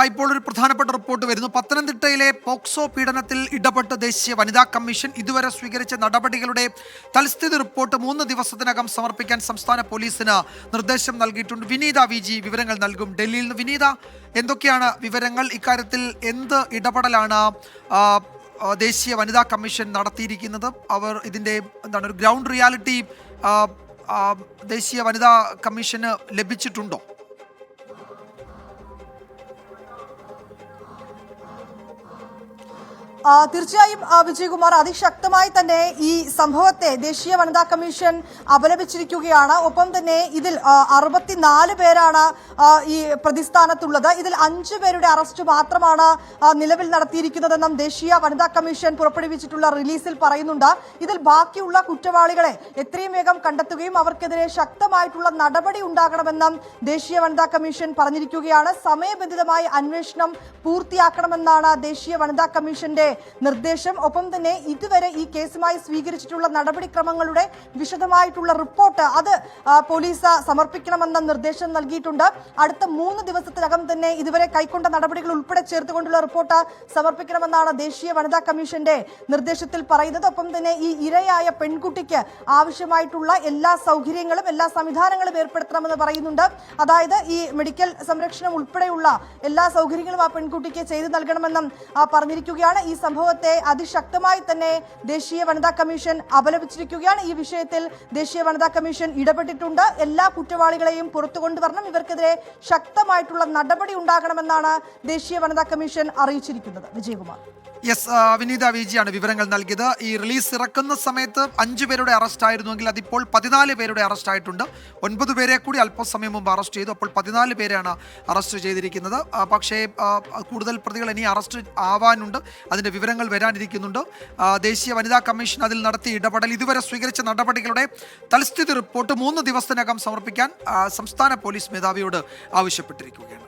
ഇപ്പോൾ ഒരു പ്രധാനപ്പെട്ട റിപ്പോർട്ട് വരുന്നു. പത്തനംതിട്ടയിലെ പോക്സോ പീഡനത്തിൽ ഇടപെട്ട ദേശീയ വനിതാ കമ്മീഷൻ ഇതുവരെ സ്വീകരിച്ച നടപടികളുടെ തൽസ്ഥിതി റിപ്പോർട്ട് മൂന്ന് ദിവസത്തിനകം സമർപ്പിക്കാൻ സംസ്ഥാന പോലീസിന് നിർദ്ദേശം നൽകിയിട്ടുണ്ട്. വിനീത വി ജി വിവരങ്ങൾ നൽകും ഡൽഹിയിൽ നിന്ന്. വിനീത എന്തൊക്കെയാണ് വിവരങ്ങൾ? ഇക്കാര്യത്തിൽ എന്ത് ഇടപെടലാണ് ദേശീയ വനിതാ കമ്മീഷൻ നടത്തിയിരിക്കുന്നത്? അവർ ഇതിന്റെ എന്താണ് ഒരു ഗ്രൗണ്ട് റിയാലിറ്റി ദേശീയ വനിതാ കമ്മീഷന് ലഭിച്ചിട്ടുണ്ടോ? തീർച്ചയായും വിജയകുമാർ അതിശക്തമായി തന്നെ ഈ സംഭവത്തെ ദേശീയ വനിതാ കമ്മീഷൻ അപലപിച്ചിരിക്കുകയാണ്. ഒപ്പം തന്നെ ഇതിൽ അറുപത്തിനാല് പേരാണ് ഈ പ്രതിസ്ഥാനത്തുള്ളത്. ഇതിൽ അഞ്ചു പേരുടെ അറസ്റ്റ് മാത്രമാണ് നിലവിൽ നടത്തിയിരിക്കുന്നതെന്നും ദേശീയ വനിതാ കമ്മീഷൻ പുറപ്പെടുവിച്ചിട്ടുള്ള റിലീസിൽ പറയുന്നുണ്ട്. ഇതിൽ ബാക്കിയുള്ള കുറ്റവാളികളെ എത്രയും വേഗം കണ്ടെത്തുകയും അവർക്കെതിരെ ശക്തമായിട്ടുള്ള നടപടി ഉണ്ടാകണമെന്നും ദേശീയ വനിതാ കമ്മീഷൻ പറഞ്ഞിരിക്കുകയാണ്. സമയബന്ധിതമായി അന്വേഷണം പൂർത്തിയാക്കണമെന്നാണ് ദേശീയ വനിതാ കമ്മീഷന്റെ നിർദ്ദേശം. ഒപ്പം തന്നെ ഇതുവരെ ഈ കേസുമായി സ്വീകരിച്ചിട്ടുള്ള നടപടിക്രമങ്ങളുടെ വിശദമായിട്ടുള്ള റിപ്പോർട്ട് അത് പോലീസ് സമർപ്പിക്കണമെന്ന നിർദ്ദേശം നൽകിയിട്ടുണ്ട്. അടുത്ത മൂന്ന് ദിവസത്തിനകം തന്നെ ഇതുവരെ കൈക്കൊണ്ട നടപടികൾ ഉൾപ്പെടെ ചേർത്തുകൊണ്ടുള്ള റിപ്പോർട്ട് സമർപ്പിക്കണമെന്നാണ് ദേശീയ വനിതാ കമ്മീഷന്റെ നിർദ്ദേശത്തിൽ പറയുന്നത്. ഒപ്പം തന്നെ ഈ ഇരയായ പെൺകുട്ടിക്ക് ആവശ്യമായിട്ടുള്ള എല്ലാ സൗകര്യങ്ങളും എല്ലാ സംവിധാനങ്ങളും ഏർപ്പെടുത്തണമെന്ന് പറയുന്നുണ്ട്. അതായത് ഈ മെഡിക്കൽ സംരക്ഷണം ഉൾപ്പെടെയുള്ള എല്ലാ സൗകര്യങ്ങളും ആ പെൺകുട്ടിക്ക് ചെയ്തു നൽകണമെന്നും പറഞ്ഞിരിക്കുകയാണ്. ഈ സംഭവത്തെ അതിശക്തമായി തന്നെ ദേശീയ വനിതാ കമ്മീഷൻ അപലപിച്ചിരിക്കുകയാണ്. ഈ വിഷയത്തിൽ ദേശീയ വനിതാ കമ്മീഷൻ ഇടപെട്ടിട്ടുണ്ട്. എല്ലാ കുറ്റവാളികളെയും പുറത്തു കൊണ്ടുവരണം. ഇവർക്കെതിരെ ശക്തമായിട്ടുള്ള നടപടി ഉണ്ടാകണമെന്നാണ് ദേശീയ വനിതാ കമ്മീഷൻ അറിയിച്ചിരിക്കുന്നത്. വിജയകുമാർ. യെസ് വിനീത വിജിയാണ് വിവരങ്ങൾ നൽകിയത്. ഈ റിലീസ് ഇറക്കുന്ന സമയത്ത് അഞ്ചു പേരുടെ അറസ്റ്റ് ആയിരുന്നുവെങ്കിൽ അതിപ്പോൾ പതിനാല് പേരുടെ അറസ്റ്റ് ആയിട്ടുണ്ട്. ഒൻപത് പേരെ കൂടി അല്പസമയം മുമ്പ് അറസ്റ്റ് ചെയ്തു. അപ്പോൾ പതിനാല് പേരാണ് അറസ്റ്റ് ചെയ്തിരിക്കുന്നത്. പക്ഷേ കൂടുതൽ പ്രതികൾ ഇനി അറസ്റ്റ് ആവാനുണ്ട്. അതിന്റെ വിവരങ്ങൾ വരാനിരിക്കുന്നുണ്ട്. ദേശീയ വനിതാ കമ്മീഷൻ അതിൽ നടത്തിയ ഇടപെടൽ ഇതുവരെ സ്വീകരിച്ച നടപടികളുടെ തൽസ്ഥിതി റിപ്പോർട്ട് മൂന്ന് ദിവസത്തിനകം സമർപ്പിക്കാൻ സംസ്ഥാന പോലീസ് മേധാവിയോട് ആവശ്യപ്പെട്ടിരിക്കുകയാണ്.